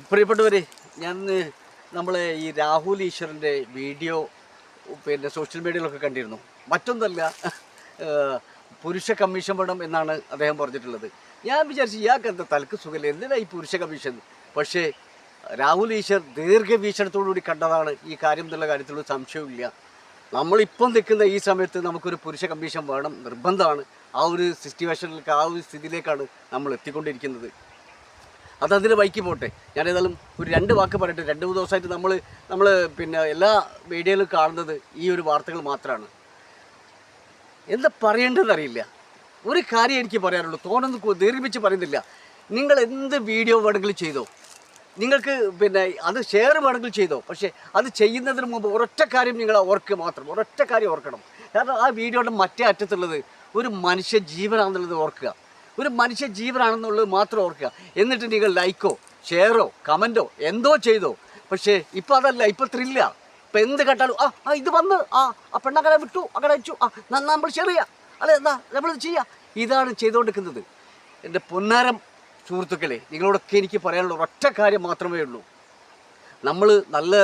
പ്രിയപ്പെട്ടവരെ ഞാൻ നമ്മളെ ഈ രാഹുൽ ഈശ്വറിന്റെ വീഡിയോ പിന്നെ സോഷ്യൽ മീഡിയയിലൊക്കെ കണ്ടിരുന്നു. മറ്റൊന്നല്ല പുരുഷ കമ്മീഷൻ വേണം എന്നാണ് അദ്ദേഹം പറഞ്ഞിട്ടുള്ളത്. ഞാൻ വിചാരിച്ചു ഇയാൾക്ക് എന്താ തലക്ക് സുഖമില്ല? എന്തിനാ ഈ പുരുഷ കമ്മീഷൻ? പക്ഷേ രാഹുൽ ഈശ്വർ ദീർഘവീക്ഷണത്തോടുകൂടി കണ്ടതാണ്. ഈ കാര്യം എന്നുള്ള കാര്യത്തിലുള്ള സംശയമില്ല നമ്മളിപ്പം നിൽക്കുന്ന ഈ സമയത്ത് നമുക്കൊരു പുരുഷ കമ്മീഷൻ വേണം നിർബന്ധമാണ്. ആ ഒരു സിറ്റുവേഷനിലേക്ക് ആ ഒരു സ്ഥിതിയിലേക്കാണ് നമ്മൾ എത്തിക്കൊണ്ടിരിക്കുന്നത്. അത് അതിന് വൈക്കി പോട്ടെ. ഞാൻ ഏതായാലും ഒരു രണ്ട് വാക്ക് പറയട്ടെ രണ്ട് മൂന്ന് ദിവസമായിട്ട് നമ്മൾ നമ്മൾ പിന്നെ എല്ലാ മീഡിയയിലും കാണുന്നത് ഈ ഒരു വാർത്തകൾ മാത്രമാണ് എന്താ പറയേണ്ടതെന്ന് അറിയില്ല ഒരു കാര്യം എനിക്ക് പറയാനുള്ളൂ. തോന്നുന്നു ദീർഘിപ്പിച്ച് പറയുന്നില്ല. നിങ്ങൾ എന്ത് വീഡിയോ വേണമെങ്കിലും ചെയ്തോ. നിങ്ങൾക്ക് പിന്നെ അത് ഷെയർ വേണമെങ്കിലും ചെയ്തോ. പക്ഷേ അത് ചെയ്യുന്നതിന് മുമ്പ് ഒരൊറ്റ കാര്യം നിങ്ങൾ ഓർക്കുക മാത്രം. ഒരൊറ്റ കാര്യം ഓർക്കണം. കാരണം ആ വീഡിയോയുടെ മറ്റേ അറ്റത്തുള്ളത് ഒരു മനുഷ്യ ജീവനാണെന്നുള്ളത് ഓർക്കുക. ഒരു മനുഷ്യ ജീവനാണെന്നുള്ളത് മാത്രം ഓർക്കുക. എന്നിട്ട് നിങ്ങൾ ലൈക്കോ ഷെയറോ കമന്റോ എന്തോ ചെയ്തോ. പക്ഷേ ഇപ്പോൾ അതല്ല ഇപ്പോൾ ത്രില്ല ഇപ്പം എന്ത് കേട്ടാലും ആ ആ ഇത് വന്ന് ആ ആ പെണ്ണങ്ങനെ വിട്ടു അങ്ങനെ വെച്ചു ആ നന്നാ നമ്മൾ ഷെയർ ചെയ്യാം. അല്ല എന്താ നമ്മളിത് ചെയ്യാം. ഇതാണ് ചെയ്തുകൊണ്ടിരിക്കുന്നത്. എന്റെ പൊന്നാരം സുഹൃത്തുക്കളെ നിങ്ങളോടൊക്കെ എനിക്ക് പറയാനുള്ള ഒറ്റ കാര്യം മാത്രമേ ഉള്ളൂ. നമ്മൾ നല്ല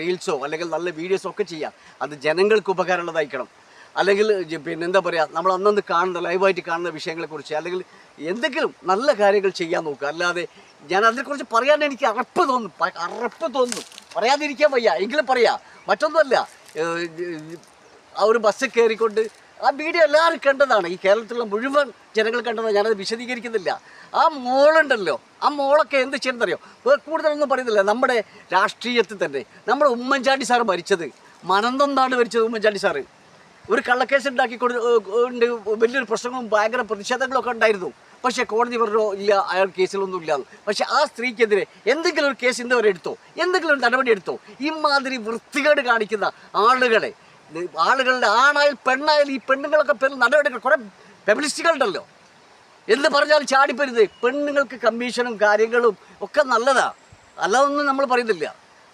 റീൽസോ അല്ലെങ്കിൽ നല്ല വീഡിയോസോ ഒക്കെ ചെയ്യാം. അത് ജനങ്ങൾക്ക് ഉപകാരമുള്ളതായിരിക്കണം. അല്ലെങ്കിൽ പിന്നെ എന്താ പറയുക നമ്മൾ അന്നന്ന് കാണുന്ന ലൈവായിട്ട് കാണുന്ന വിഷയങ്ങളെക്കുറിച്ച് അല്ലെങ്കിൽ എന്തെങ്കിലും നല്ല കാര്യങ്ങൾ ചെയ്യാൻ നോക്കുക. അല്ലാതെ ഞാൻ അതിനെക്കുറിച്ച് പറയാൻ എനിക്ക് അറപ്പ് തോന്നും. അറപ്പ് തോന്നും. പറയാതിരിക്കാൻ വയ്യ. എങ്കിലും പറയാം. മറ്റൊന്നുമല്ല ആ ഒരു ബസ്സിൽ കയറിക്കൊണ്ട് ആ വീഡിയോ എല്ലാവരും കണ്ടതാണ്. ഈ കേരളത്തിലുള്ള മുഴുവൻ ജനങ്ങൾ കണ്ടതാണ് ഞാനത് വിശദീകരിക്കുന്നില്ല. ആ മോളുണ്ടല്ലോ. ആ മോളൊക്കെ എന്ത് ചെയ്യണമെന്നറിയോ വേറെ കൂടുതലൊന്നും പറയുന്നില്ല. നമ്മുടെ രാഷ്ട്രീയത്തിൽ തന്നെ. നമ്മുടെ ഉമ്മൻചാണ്ടി സാറ് മരിച്ചത്. മനന്തൊന്നാണ് മരിച്ചത് ഉമ്മൻചാണ്ടി സാറ്. ഒരു കള്ളക്കേസ് ഉണ്ടാക്കി കൊടുത്ത് വലിയൊരു പ്രശ്നങ്ങളും ഭയങ്കര പ്രതിഷേധങ്ങളൊക്കെ ഉണ്ടായിരുന്നു. പക്ഷേ കോടതി പറഞ്ഞു ഇല്ല അയാൾ കേസിലൊന്നും ഇല്ല പക്ഷേ ആ സ്ത്രീക്കെതിരെ എന്തെങ്കിലും ഒരു കേസ് ഇന്നവരെ എടുത്തോ? എന്തെങ്കിലും ഒരു നടപടി എടുത്തോ? ഇമാതിരി വൃത്തികേട് കാണിക്കുന്ന ആളുകളെ. ആളുകളുടെ ആണായാലും പെണ്ണായാലും ഈ പെണ്ണുങ്ങളൊക്കെ പേരിൽ നടപടികൾ കുറേ ഫെമിനിസ്റ്റുകളുണ്ടല്ലോ. എന്ത് പറഞ്ഞാലും ചാടിപ്പരുത്. പെണ്ണുങ്ങൾക്ക് കമ്മീഷനും കാര്യങ്ങളും ഒക്കെ നല്ലതാണ് അല്ലാതൊന്നും നമ്മൾ പറയുന്നില്ല.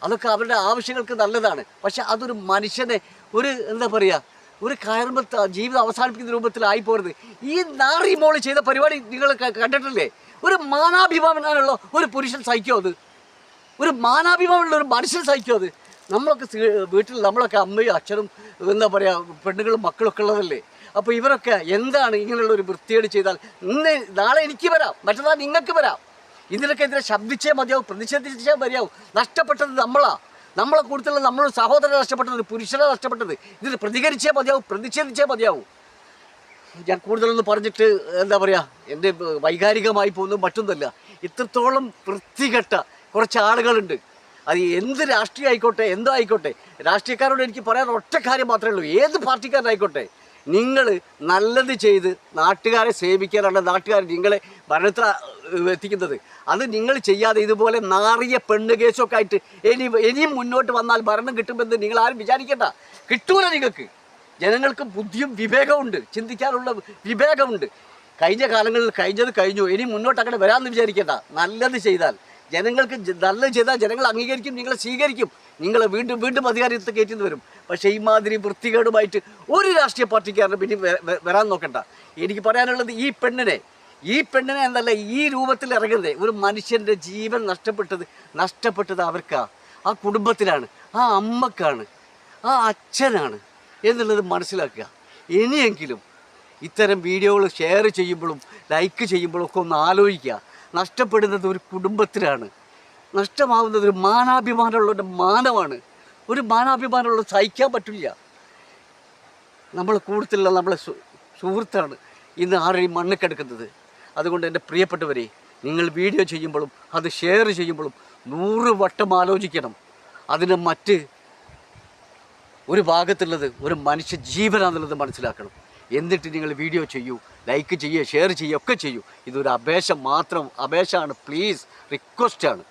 അതൊക്കെ അവരുടെ ആവശ്യങ്ങൾക്ക് നല്ലതാണ്. പക്ഷെ അതൊരു മനുഷ്യനെ ഒരു എന്താ പറയുക ഒരു കയറുമ്പോൾ ജീവിതം അവസാനിപ്പിക്കുന്ന രൂപത്തിലായി പോരുത്. ഈ നാറി മോൾ ചെയ്ത പരിപാടി നിങ്ങൾ കണ്ടിട്ടില്ലേ? ഒരു മാനാഭിമാനുള്ള ഒരു പുരുഷൻ സഹിക്കോ അത്? ഒരു മാനാഭിമാനമുള്ള ഒരു മനുഷ്യൻ സഹിക്കോ അത്? നമ്മളൊക്കെ വീട്ടിൽ നമ്മളൊക്കെ അമ്മയും അച്ഛനും എന്താ പറയുക പെണ്ണുങ്ങളും മക്കളൊക്കെ ഉള്ളതല്ലേ? അപ്പോൾ ഇവരൊക്കെ എന്താണ് ഇങ്ങനെയുള്ള ഒരു വൃത്തികേട് ചെയ്താൽ ഇന്ന് നാളെ എനിക്ക് വരാം മറ്റന്നാൾ നിങ്ങൾക്ക് വരാം. ഇതിനൊക്കെ എതിരെ ശബ്ദിച്ചേ മതിയാവും പ്രതിഷേധിച്ചേ മതിയാവും. നഷ്ടപ്പെട്ടത് നമ്മളാ. നമ്മളെ കൂടുതലുള്ള നമ്മളൊരു സഹോദരനെ നഷ്ടപ്പെട്ടത് പുരുഷനെ നഷ്ടപ്പെട്ടത് ഇതിന് പ്രതികരിച്ചേ മതിയാവും പ്രതിഷേധിച്ചേ മതിയാവും. ഞാൻ കൂടുതലൊന്നും പറഞ്ഞിട്ട് എന്താ പറയുക എന്റെ വൈകാരികമായി പോകുന്നത് മറ്റൊന്നുമല്ല. ഇത്രത്തോളം വൃത്തികെട്ട കുറച്ച് ആളുകളുണ്ട്. അത് എന്ത് രാഷ്ട്രീയം ആയിക്കോട്ടെ എന്തോ ആയിക്കോട്ടെ. രാഷ്ട്രീയക്കാരോട് എനിക്ക് പറയാൻ ഒറ്റ കാര്യം മാത്രമേ ഉള്ളൂ. ഏത് പാർട്ടിക്കാരനായിക്കോട്ടെ. നിങ്ങൾ നല്ലത് ചെയ്ത് നാട്ടുകാരെ സേവിക്കാനാണ് നാട്ടുകാർ നിങ്ങളെ ഭരണത്തിൽ എത്തിക്കുന്നത്. അത് നിങ്ങൾ ചെയ്യാതെ ഇതുപോലെ നാറിയ പെണ്ണ് കേസൊക്കെ ആയിട്ട് ഇനി ഇനിയും മുന്നോട്ട് വന്നാൽ ഭരണം കിട്ടുമെന്ന് നിങ്ങൾ ആരും വിചാരിക്കേണ്ട. കിട്ടൂല നിങ്ങൾക്ക്. ജനങ്ങൾക്ക് ബുദ്ധിയും വിവേകമുണ്ട് ചിന്തിക്കാനുള്ള വിവേകമുണ്ട്. കഴിഞ്ഞ കാലങ്ങളിൽ കഴിഞ്ഞത് കഴിഞ്ഞു. ഇനി മുന്നോട്ട് അങ്ങനെ വരാമെന്ന് വിചാരിക്കേണ്ട. നല്ലത് ചെയ്താൽ. ജനങ്ങൾക്ക് നല്ലത് ചെയ്താൽ ജനങ്ങൾ അംഗീകരിക്കും നിങ്ങളെ സ്വീകരിക്കും. നിങ്ങളെ വീണ്ടും വീണ്ടും അധികാരത്തിൽ കയറ്റിന്ന് വരും. പക്ഷേ ഇമാതിരി വൃത്തികേടുമായിട്ട് ഒരു രാഷ്ട്രീയ പാർട്ടിക്കാരനും പിന്നെ വരാൻ നോക്കണ്ട. എനിക്ക് പറയാനുള്ളത് ഈ പെണ്ണിനെ ഈ പെണ്ണിനെ എന്നല്ല ഈ രൂപത്തിൽ ഇറങ്ങുന്നത് ഒരു മനുഷ്യന്റെ ജീവൻ നഷ്ടപ്പെട്ടത് നഷ്ടപ്പെട്ടത് അവർക്കാ. ആ കുടുംബത്തിലാണ് ആ അമ്മക്കാണ് ആ അച്ഛനാണ് എന്നുള്ളത് മനസ്സിലാക്കുക. ഇനിയെങ്കിലും ഇത്തരം വീഡിയോകൾ ഷെയർ ചെയ്യുമ്പോഴും ലൈക്ക് ചെയ്യുമ്പോഴും ഒക്കെ ഒന്ന് ആലോചിക്കുക. നഷ്ടപ്പെടുന്നത് ഒരു കുടുംബത്തിലാണ്. നഷ്ടമാവുന്നത് ഒരു മാനാഭിമാനമുള്ള മാനമാണ്. ഒരു മാനാഭിമാനമുള്ള സഹിക്കാൻ പറ്റില്ല. നമ്മൾ കൂടുതലുള്ള നമ്മളെ സുഹൃത്താണ് ഇന്ന് ആരെയും മണ്ണ് കിടക്കുന്നത്. അതുകൊണ്ട് എന്റെ പ്രിയപ്പെട്ടവരെ നിങ്ങൾ വീഡിയോ ചെയ്യുമ്പോഴും അത് ഷെയർ ചെയ്യുമ്പോഴും നൂറ് വട്ടം ആലോചിക്കണം. അതിന് മറ്റ് ഒരു ഭാഗത്തുള്ളത് ഒരു മനുഷ്യ ജീവനാണെന്നുള്ളത് മനസ്സിലാക്കണം. എന്നിട്ട് നിങ്ങൾ വീഡിയോ ചെയ്യൂ ലൈക്ക് ചെയ്യുക ഷെയർ ചെയ്യുക ഒക്കെ ചെയ്യൂ. ഇതൊരു അപേക്ഷ മാത്രം അപേക്ഷ ആണ്. പ്ലീസ് റിക്വസ്റ്റാണ്